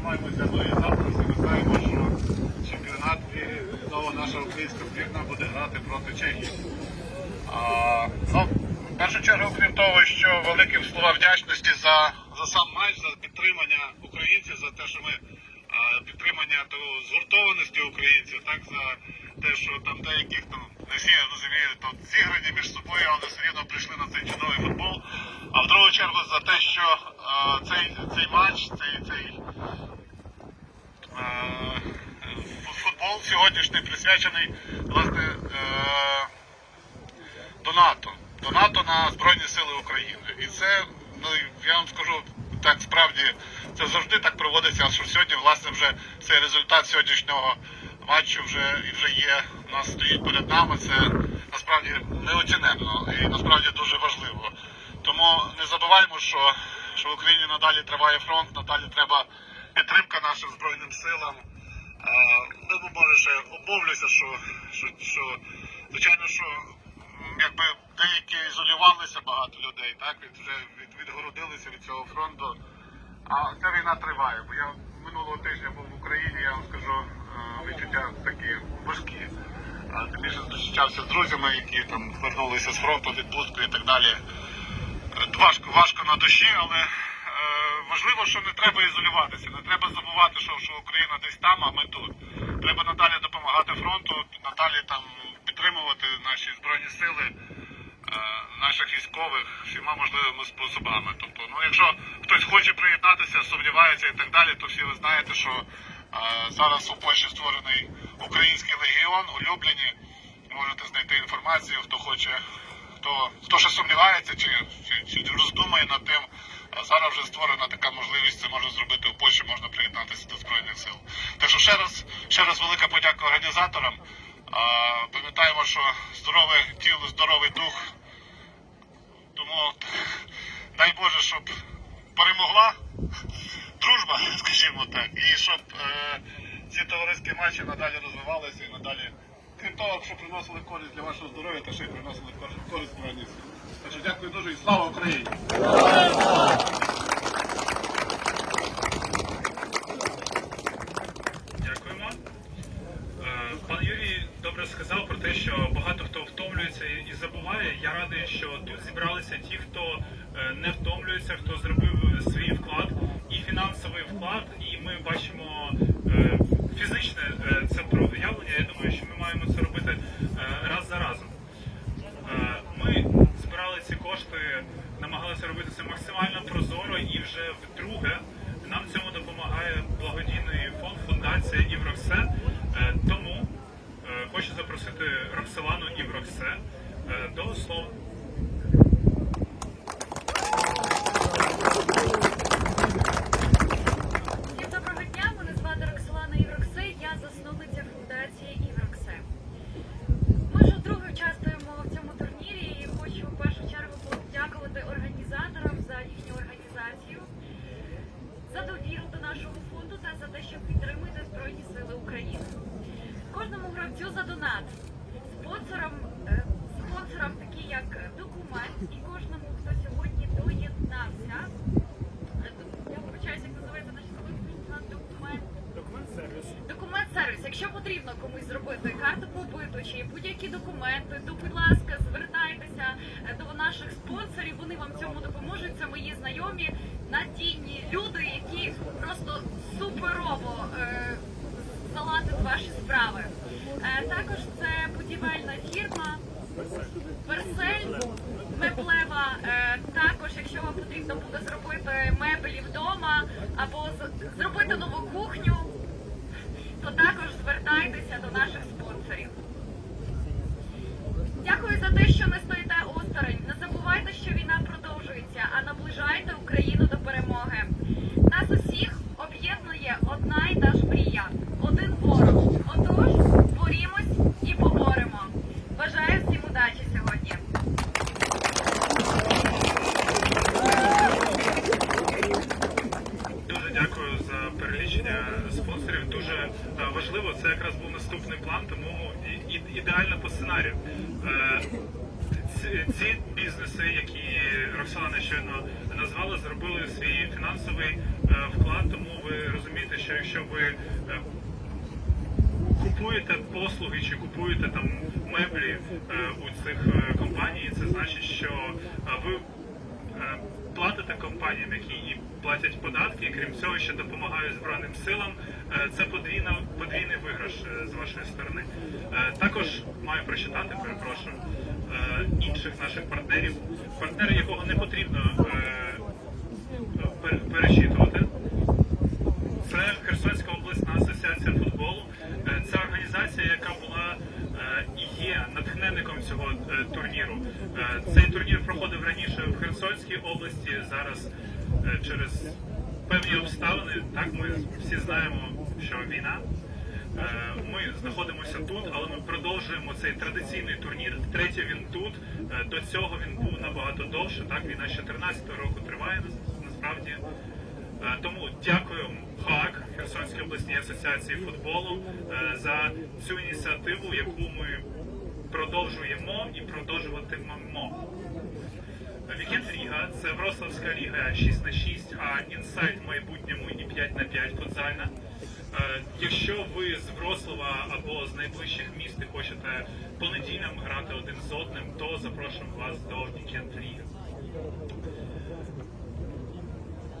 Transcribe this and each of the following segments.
тримаємося всі ми знаємо, що чемпіонат і знову наша українська збірна буде грати проти Чехії. А, ну, в першу чергу, крім того, що великі слова вдячності за, за сам матч, за підтримання українців, за те, що ми а, підтримання того згуртованості українців, так за те, що там деяких там не всі я розумію, там зіграні між собою, але все рівно прийшли на цей чудовий футбол. А в другу чергу за те, що а, цей, цей матч, цей, цей е, футбол сьогоднішній присвячений власне. Е, до НАТО. До НАТО на Збройні Сили України. І це, ну я вам скажу, так справді це завжди так проводиться, що сьогодні, власне, вже цей результат сьогоднішнього матчу вже і вже є. У нас стоїть перед нами. Це насправді неоціненно і насправді дуже важливо. Тому не забуваємо, що, що в Україні надалі триває фронт, надалі треба підтримка нашим збройним силам. Ну, може, ще обмовлюся, що, що, що звичайно, що якби деякі ізолювалися багато людей, так від вже від, відгородилися від цього фронту. А ця війна триває. Бо я минулого тижня був в Україні, я вам скажу, відчуття такі важкі. Тим більше зустрічався з друзями, які там вернулися з фронту, відпустку і так далі. Е, Важко, важко на душі, але важливо, що не треба ізолюватися. Не треба забувати, що, що Україна десь там, а ми тут. Треба надалі допомагати фронту, надалі там підтримувати наші збройні сили, е, наших військових всіма можливими способами. Тобто, ну якщо хтось хоче приєднатися, сумнівається і так далі, то всі ви знаєте, що е, зараз у Польщі створений український легіон, улюблені. Можете знайти інформацію, хто хоче хто, хто ще сумнівається чи, чи, чи роздумає над тим, а зараз вже створена така можливість, це можна зробити у Польщі, можна приєднатися до Збройних сил. Так що ще раз, ще раз велика подяка організаторам. Пам'ятаємо, що здорове тіло, здоровий дух. Тому дай Боже, щоб перемогла дружба, скажімо так, і щоб е, ці товариські матчі надалі розвивалися і надалі, крім того, що приносили користь для вашого здоров'я, та ще й приносили користь збройних сил. Дякую дуже і слава Україні! Дякуємо. Е, Пан Юрій добре сказав про те, що багато хто втомлюється і і забуває. Я радий, що тут зібралися ті, хто е, не втомлюється, хто зробив свій вклад і фінансовий вклад. І ми бачимо е, фізичне е, це проявлення. Я думаю, що ми маємо це робити е, раз за разом. Е, Ми збирали ці кошти, намагалися робити це максимально прозоро і вже вдруге нам в цьому допомагає благодійний фонд фундація Івроксе. Е, Тому е, хочу запросити Роксолану і е, до слова. Всім доброго дня, мене звати Роксолана Євроксе, я засновниця фундації Євроксе. Ми вже вдруге участвуємо в цьому турнірі і хочу в першу чергу подякувати організаторам за їхню організацію, за довіру до нашого фонду та за те, що підтримуєте Збройні Сили України. Кожному гравцю за донат, спонсорам, е, спонсорам такі як документ і кожному, хто сьогодні доєднався. Я вибачаюся, як називається наш документ. Документ сервіс. Документ сервіс. Якщо потрібно комусь зробити карту побиту чи будь-які документи, то будь ласка, звертайтеся е, до наших спонсорів. Вони вам цьому допоможуть. Це мої знайомі, надійні люди, які просто суперово е, заладять ваші справи. Е, також це будівельна фірма. Персель меблева. Е, також, якщо вам потрібно буде зробити меблі вдома або зробити нову кухню, то також звертайтеся до наших спонсорів. Дякую за те, що не стоїте осторонь. Не забувайте, що війна продовжується, а наближайте Україну до перемоги. Нас усіх об'єднує одна й та ж мрія. Один ворог. Отож, борімось і поборемо. Бажаю всім удачі сьогодні. Дуже дякую за перелічення спонсорів. Дуже е, важливо. Це якраз був наступний план, тому ідеально по сценарію. Е, Ці, бізнеси, які Роксолана щойно назвали, зробили свій фінансовий е, вклад. Тому ви розумієте, що якщо ви купуєте послуги чи купуєте там меблі у цих компаній, це значить, що ви платите компаніям, які і платять податки, і крім цього, ще допомагають Збройним силам. Е, Це подвійна, подвійний виграш е, з вашої сторони. Е, Також маю прочитати, перепрошую, е, інших наших партнерів, партнери, якого не потрібно е, перечитувати. Це Херсонська обласна асоціація футболу. Е, Це організація, яка була е, і є цього е, турніру. Е, Цей турнір проходив раніше в Херсонській області. Зараз е, через певні обставини, так ми всі знаємо, що війна. Ми знаходимося тут, але ми продовжуємо цей традиційний турнір. Втретє він тут. До цього він був набагато довше. Так, війна з 14 року триває насправді. Тому дякую ХАК Херсонській обласній асоціації футболу за цю ініціативу, яку ми продовжуємо і продовжуватимемо. Вікенд Ліга це Вроцлавська ліга 6 на 6, а інсайт в майбутньому і 5 на 5 футзальна. Е, Якщо ви з Вроцлава або з найближчих міст і хочете по неділям грати один з одним, то запрошуємо вас до Вікенд Ліги.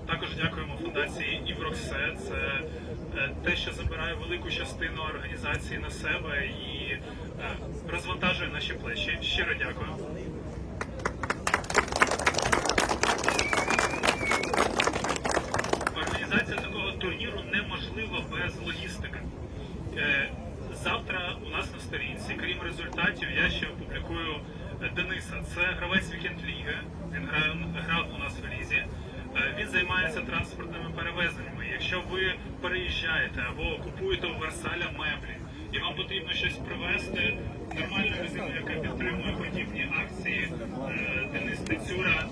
Також дякуємо фундації Івроксе. Це е, те, що забирає велику частину організації на себе і розвантажує наші плечі. Щиро дякую. Організація такого турніру неможлива без логістики. Е, Завтра у нас на сторінці, крім результатів, я ще опублікую е, Дениса. Це гравець вікенд ліги. Він грав у нас в лізі. Е, Він займається транспортними перевезеннями. Якщо ви переїжджаєте або купуєте у Версаля меблі, і вам потрібно щось привезти, нормальну людину, яка підтримує подібні акції, е, Денис Тецюра.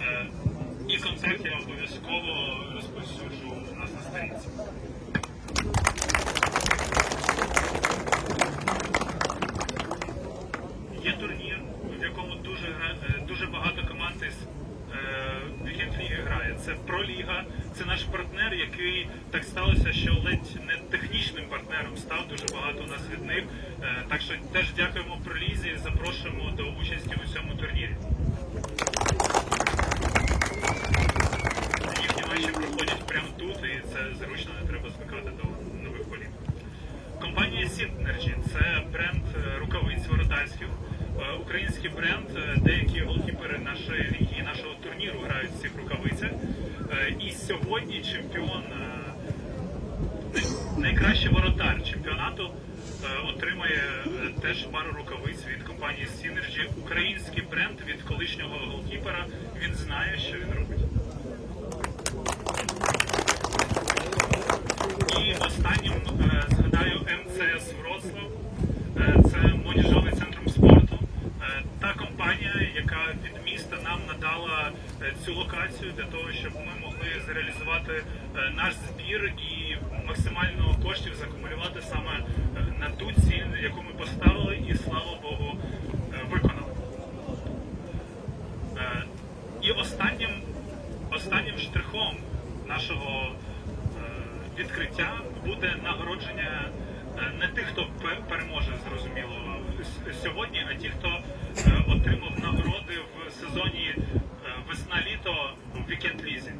Е, І контакт я обов'язково розповсюджу у нас на сторінці. Є турнір, в якому дуже е, дуже багато команд із вікенд ліги грає. Це проліга, це наш партнер, який так сталося, що ледь партнером став. Дуже багато нас від них. Е, Так що теж дякуємо пролізі, запрошуємо до участі у цьому турнірі. Їхні матчі проходять прямо тут, і це зручно, не треба звикати до нових полів. Компанія Synergy – це бренд е, рукавиць воротарських. Е, Український бренд, деякі голкіпери нашої ліги, нашого турніру грають в цих рукавицях. І сьогодні чемпіон, найкращий воротар чемпіонату е, отримає е, теж пару рукавиць від компанії Synergy. Український бренд від колишнього голкіпера. Він знає, що він робить. І останнім е, згадаю МЦС Вроцлав. Це молодіжовий центр спорту. Е, Та компанія, яка від нам надала е, цю локацію для того, щоб ми могли зреалізувати е, наш збір і максимально коштів закумулювати саме е, на ту ціль, яку ми поставили, і слава Богу, е, виконали. Е, І останнім, останнім штрихом нашого е, відкриття буде нагородження е, не тих, хто переможе, зрозуміло, сьогодні, а ті, хто е, отримав нагороди в сезоні е, весна-літо в вікенд лізі.